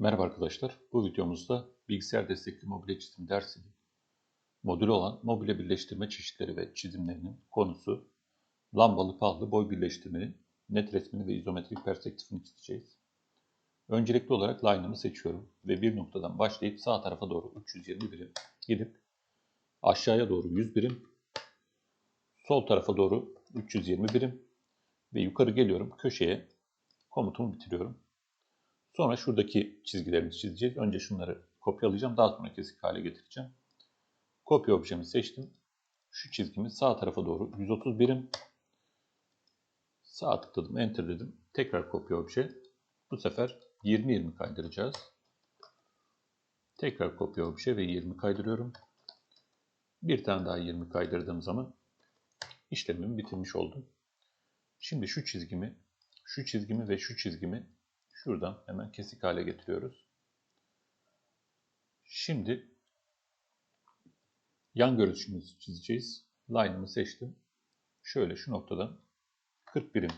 Merhaba arkadaşlar. Bu videomuzda bilgisayar destekli mobilya çizim dersinin modülü olan mobilya birleştirme çeşitleri ve çizimlerinin konusu lambalı pallı boy birleştirmenin net resmini ve izometrik perspektifini çizeceğiz. Öncelikli olarak line'ımı seçiyorum ve bir noktadan başlayıp sağ tarafa doğru 320 birim gidip aşağıya doğru 100 birim, sol tarafa doğru 320 birim ve yukarı geliyorum köşeye komutumu bitiriyorum. Sonra şuradaki çizgilerimizi çizeceğiz. Önce şunları kopyalayacağım. Daha sonra kesik hale getireceğim. Kopya objemi seçtim. Şu çizgimi sağ tarafa doğru 130 birim. Sağ tıkladım. Enter dedim. Tekrar kopya obje. Bu sefer 20-20 kaydıracağız. Tekrar kopya obje ve 20 kaydırıyorum. Bir tane daha 20 kaydırdığım zaman işlemimi bitirmiş oldum. Şimdi şu çizgimi, şu çizgimi ve şu çizgimi Şuradan hemen kesik hale getiriyoruz. Şimdi yan görüşümüzü çizeceğiz. Line'ımı seçtim. Şöyle şu noktadan 40 birim.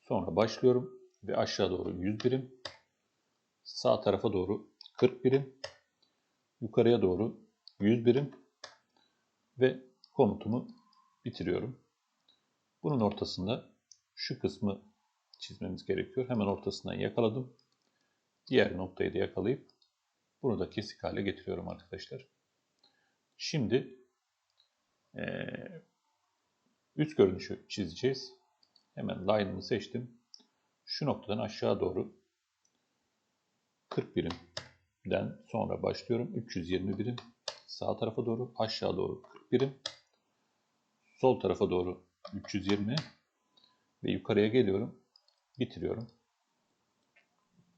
Sonra başlıyorum ve aşağı doğru 100 birim. Sağ tarafa doğru 40 birim. Yukarıya doğru 100 birim. Ve komutumu bitiriyorum. Bunun ortasında şu kısmı çizmemiz gerekiyor. Hemen ortasından yakaladım. Diğer noktayı da yakalayıp bunu da kesik hale getiriyorum arkadaşlar. Şimdi e, üst görünüşü çizeceğiz. Hemen line'ımı seçtim. Şu noktadan aşağı doğru 40 birimden sonra başlıyorum. 320 birim sağ tarafa doğru, aşağı doğru 40 birim. Sol tarafa doğru 320 ve yukarıya geliyorum bitiriyorum.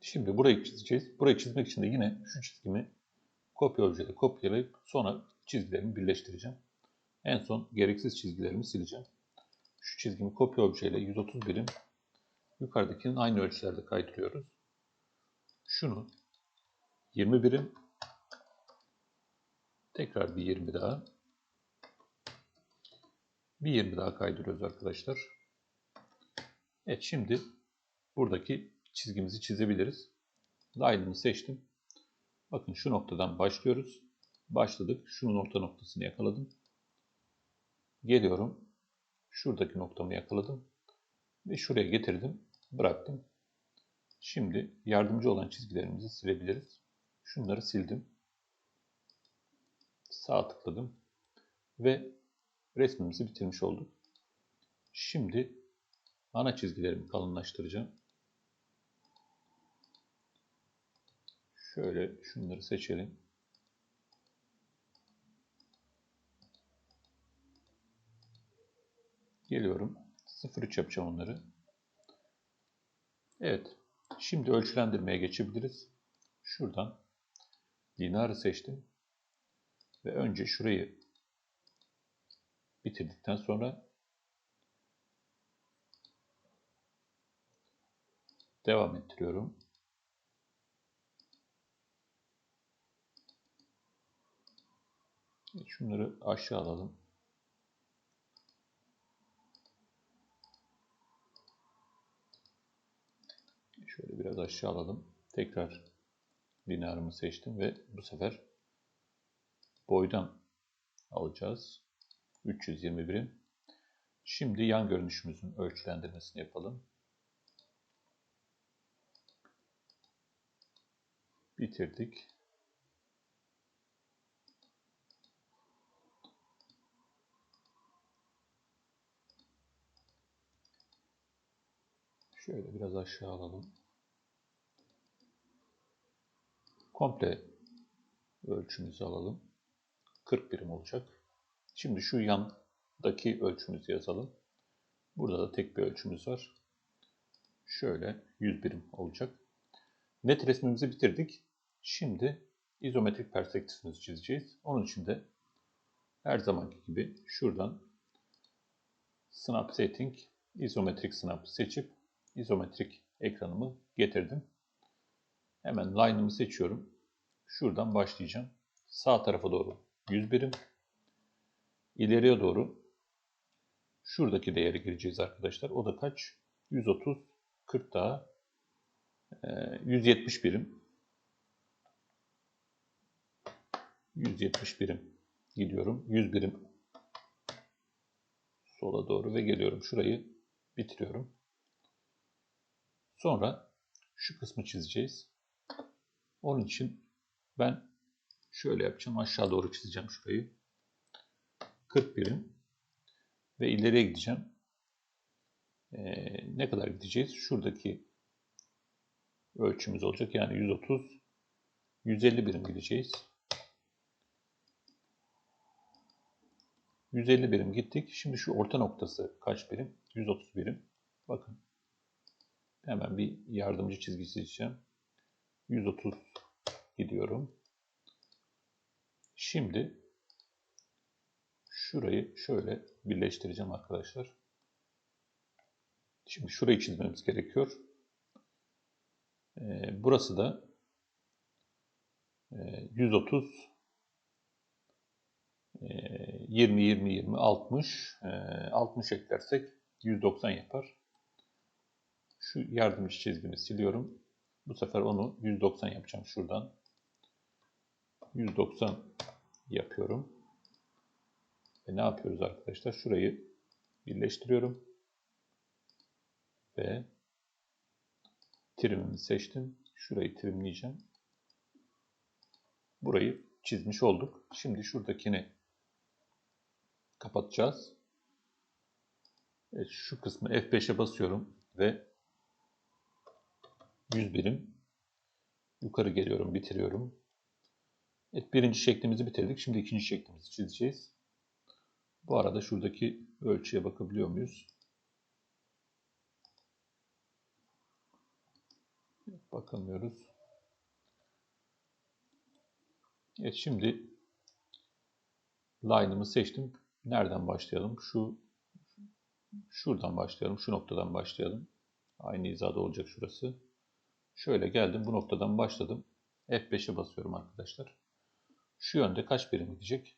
Şimdi burayı çizeceğiz. Burayı çizmek için de yine şu çizgimi kopya objeyle kopyalayıp sonra çizgilerimi birleştireceğim. En son gereksiz çizgilerimi sileceğim. Şu çizgimi kopya objeyle 130 birim yukarıdakinin aynı ölçülerde kaydırıyoruz. Şunu 20 birim tekrar bir 20 daha bir 20 daha kaydırıyoruz arkadaşlar. Evet şimdi buradaki çizgimizi çizebiliriz. Line'ımı seçtim. Bakın şu noktadan başlıyoruz. Başladık. Şunun orta noktasını yakaladım. Geliyorum. Şuradaki noktamı yakaladım. Ve şuraya getirdim. Bıraktım. Şimdi yardımcı olan çizgilerimizi silebiliriz. Şunları sildim. Sağ tıkladım. Ve resmimizi bitirmiş olduk. Şimdi ana çizgilerimi kalınlaştıracağım. Şöyle şunları seçelim. Geliyorum. 0.3 yapacağım onları. Evet. Şimdi ölçülendirmeye geçebiliriz. Şuradan dinarı seçtim. Ve önce şurayı bitirdikten sonra devam ettiriyorum. Şunları aşağı alalım. Şöyle biraz aşağı alalım. Tekrar binarımı seçtim ve bu sefer boydan alacağız. 320 birim. Şimdi yan görünüşümüzün ölçülendirmesini yapalım. Bitirdik. Şöyle biraz aşağı alalım. Komple ölçümüzü alalım. 40 birim olacak. Şimdi şu yandaki ölçümüzü yazalım. Burada da tek bir ölçümüz var. Şöyle 100 birim olacak. Net resmimizi bitirdik. Şimdi izometrik perspektifimizi çizeceğiz. Onun için de her zamanki gibi şuradan Snap Setting, izometrik snap seçip izometrik ekranımı getirdim. Hemen line'ımı seçiyorum. Şuradan başlayacağım. Sağ tarafa doğru 100 birim. İleriye doğru şuradaki değeri gireceğiz arkadaşlar. O da kaç? 130, 40 daha Ee, 170 birim. 170 birim gidiyorum. 100 birim sola doğru ve geliyorum. Şurayı bitiriyorum. Sonra şu kısmı çizeceğiz. Onun için ben şöyle yapacağım. Aşağı doğru çizeceğim şurayı. 40 birim ve ileriye gideceğim. Ee, ne kadar gideceğiz? Şuradaki ölçümüz olacak. Yani 130 150 birim gideceğiz. 150 birim gittik. Şimdi şu orta noktası kaç birim? 130 birim. Bakın. Hemen bir yardımcı çizgi çizeceğim. 130 gidiyorum. Şimdi şurayı şöyle birleştireceğim arkadaşlar. Şimdi şurayı çizmemiz gerekiyor. Ee, burası da e, 130 e, 20 20 20 60 e, 60 eklersek 190 yapar. Şu yardımcı çizgimi siliyorum. Bu sefer onu 190 yapacağım şuradan. 190 yapıyorum. Ve ne yapıyoruz arkadaşlar? Şurayı birleştiriyorum. Ve trimimi seçtim. Şurayı trimleyeceğim. Burayı çizmiş olduk. Şimdi şuradakini kapatacağız. Evet, şu kısmı F5'e basıyorum ve 100 birim yukarı geliyorum, bitiriyorum. Evet, birinci şeklimizi bitirdik. Şimdi ikinci şeklimizi çizeceğiz. Bu arada şuradaki ölçüye bakabiliyor muyuz? Bakamıyoruz. Evet, şimdi line'ımı seçtim. Nereden başlayalım? Şu şuradan başlayalım. Şu noktadan başlayalım. Aynı hizada olacak şurası. Şöyle geldim. Bu noktadan başladım. F5'e basıyorum arkadaşlar. Şu yönde kaç birim gidecek?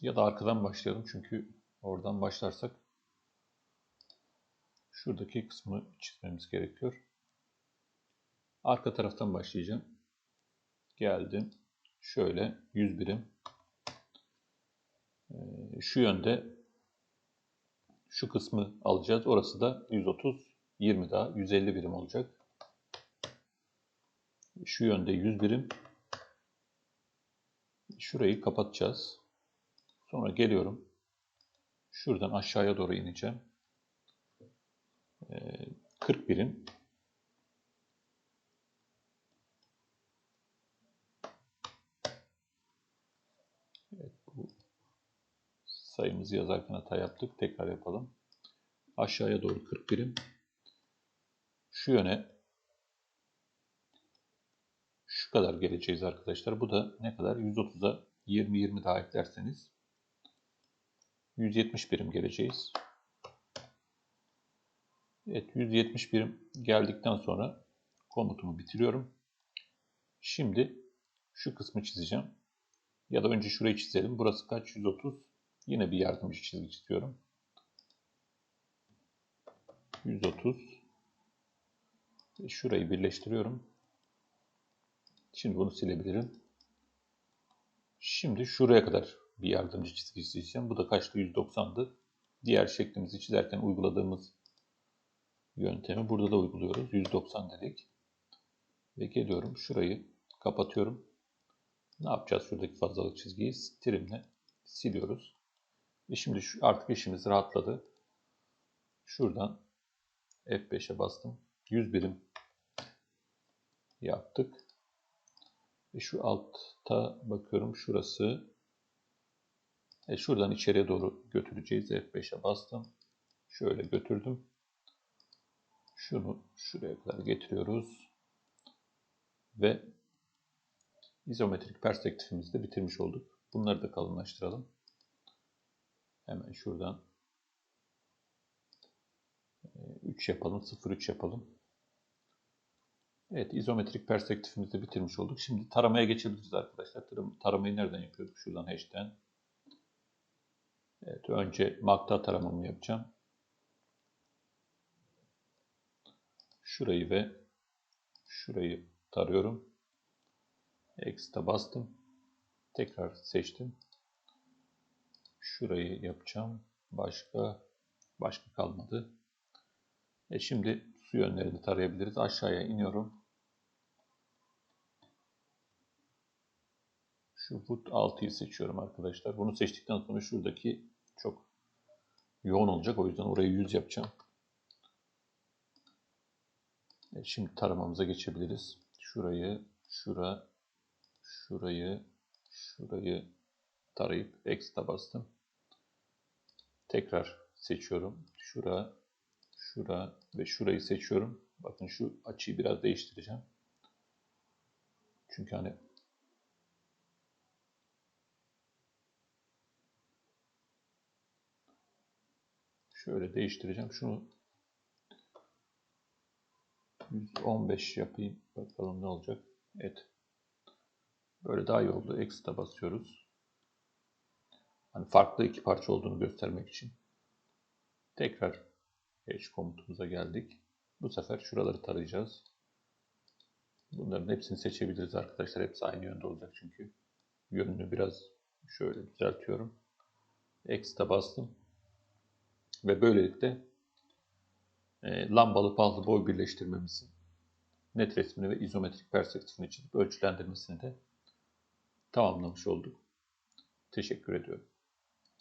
Ya da arkadan başlayalım çünkü oradan başlarsak şuradaki kısmı çizmemiz gerekiyor. Arka taraftan başlayacağım. Geldim. Şöyle 100 birim. Ee, şu yönde şu kısmı alacağız. Orası da 130, 20 daha 150 birim olacak. Şu yönde 100 birim. Şurayı kapatacağız. Sonra geliyorum. Şuradan aşağıya doğru ineceğim. 40 birim. Evet, bu sayımızı yazarken hata yaptık. Tekrar yapalım. Aşağıya doğru 40 birim. Şu yöne şu kadar geleceğiz arkadaşlar. Bu da ne kadar? 130'a 20-20 daha eklerseniz 170 birim geleceğiz. Evet 170 birim geldikten sonra komutumu bitiriyorum. Şimdi şu kısmı çizeceğim. Ya da önce şurayı çizelim. Burası kaç? 130. Yine bir yardımcı çizgi çiziyorum. 130. Ve şurayı birleştiriyorum. Şimdi bunu silebilirim. Şimdi şuraya kadar bir yardımcı çizgi çizeceğim. Bu da kaçtı? 190'dı. Diğer şeklimizi çizerken uyguladığımız yöntemi burada da uyguluyoruz. 190 dedik. Ve geliyorum. Şurayı kapatıyorum. Ne yapacağız? Şuradaki fazlalık çizgiyi trimle siliyoruz. Ve şimdi şu, artık işimiz rahatladı. Şuradan F5'e bastım. 100 birim yaptık. Ve şu altta bakıyorum şurası. E şuradan içeriye doğru götüreceğiz. F5'e bastım. Şöyle götürdüm. Şunu şuraya kadar getiriyoruz. Ve izometrik perspektifimizi de bitirmiş olduk. Bunları da kalınlaştıralım. Hemen şuradan e, 3 yapalım. 0-3 yapalım. Evet izometrik perspektifimizi bitirmiş olduk. Şimdi taramaya geçebiliriz arkadaşlar. Taramayı nereden yapıyorduk? Şuradan hash'ten. Evet önce makta taramamı yapacağım. Şurayı ve şurayı tarıyorum. X'te bastım. Tekrar seçtim. Şurayı yapacağım. Başka başka kalmadı. E şimdi su yönlerini tarayabiliriz. Aşağıya iniyorum. Şu foot 6'yı seçiyorum arkadaşlar. Bunu seçtikten sonra şuradaki çok yoğun olacak. O yüzden orayı 100 yapacağım. E şimdi taramamıza geçebiliriz. Şurayı, şura, şurayı, şurayı tarayıp X'te bastım. Tekrar seçiyorum. Şura, şura ve şurayı seçiyorum. Bakın şu açıyı biraz değiştireceğim. Çünkü hani şöyle değiştireceğim. Şunu 115 yapayım. Bakalım ne olacak. Evet. Böyle daha iyi oldu. Exit'e basıyoruz. Hani farklı iki parça olduğunu göstermek için. Tekrar H komutumuza geldik. Bu sefer şuraları tarayacağız. Bunların hepsini seçebiliriz arkadaşlar. Hepsi aynı yönde olacak çünkü. Yönünü biraz şöyle düzeltiyorum. X'te bastım. Ve böylelikle e, lambalı pallı boy birleştirmemizin net resmini ve izometrik perspektifini çizip ölçülendirmesini de tamamlamış olduk. Teşekkür ediyorum.